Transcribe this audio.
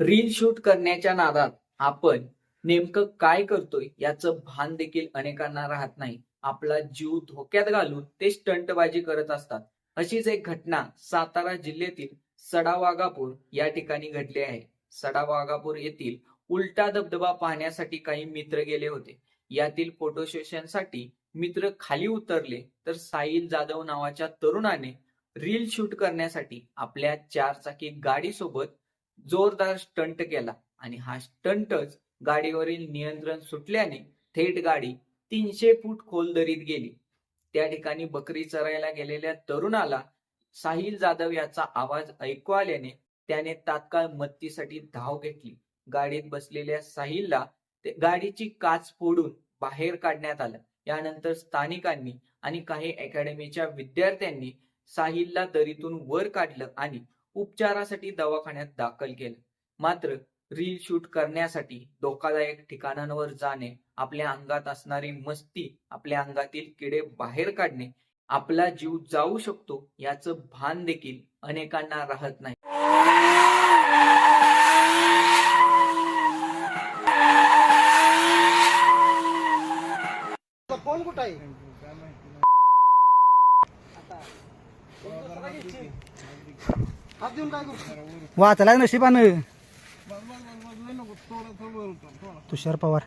Reel shoot करण्याच्या नादात आपण नेमकं काय करतोय याचं भान देखील अनेकांना राहत नाही. आपला जीव धोक्यात घालून ते स्टंटबाजी करत असतात. अशीच एक घटना सातारा जिल्ह्यातील सडावागापूर या ठिकाणी घडली आहे. सडावागापूर येथील उलटा धबधबा पाहण्यासाठी काही मित्र गेले होते. यातील फोटो सेशनसाठी मित्र खाली उतरले तर साहिल जाधव नावाच्या तरुणाने रील शूट करण्यासाठी आपल्या चारचाकी गाडीसोबत जोरदार स्टंट केला आणि हा स्टंटच गाडीवरील नियंत्रण सुटल्याने थेट गाडी तीनशे फूट खोल दरीत गेली. त्या ठिकाणी बकरी चरायला गेलेल्या तरुणाला साहिल जाधव याचा आवाज ऐकू आल्याने त्याने तात्काळ मत्तीसाठी धाव घेतली. गाडीत बसलेल्या साहिलला गाडीची काच फोडून बाहेर काढण्यात आलं. यानंतर स्थानिकांनी आणि काही अकॅडमीच्या विद्यार्थ्यांनी साहिलला दरीतून वर काढलं आणि उपचारासाठी दवाखान्यात दाखल केलं. मात्र रील शूट करण्यासाठी धोकादायक ठिकाणांवर जाणे आपल्या अंगात असणारी मस्ती आपल्या अंगातील किडे बाहेर काढणे आपला जीव जाऊ शकतो याचं भान देखील अनेकांना राहत नाही. कोण कुठं आहे? आता वाचला नशिबानं तुषार पवार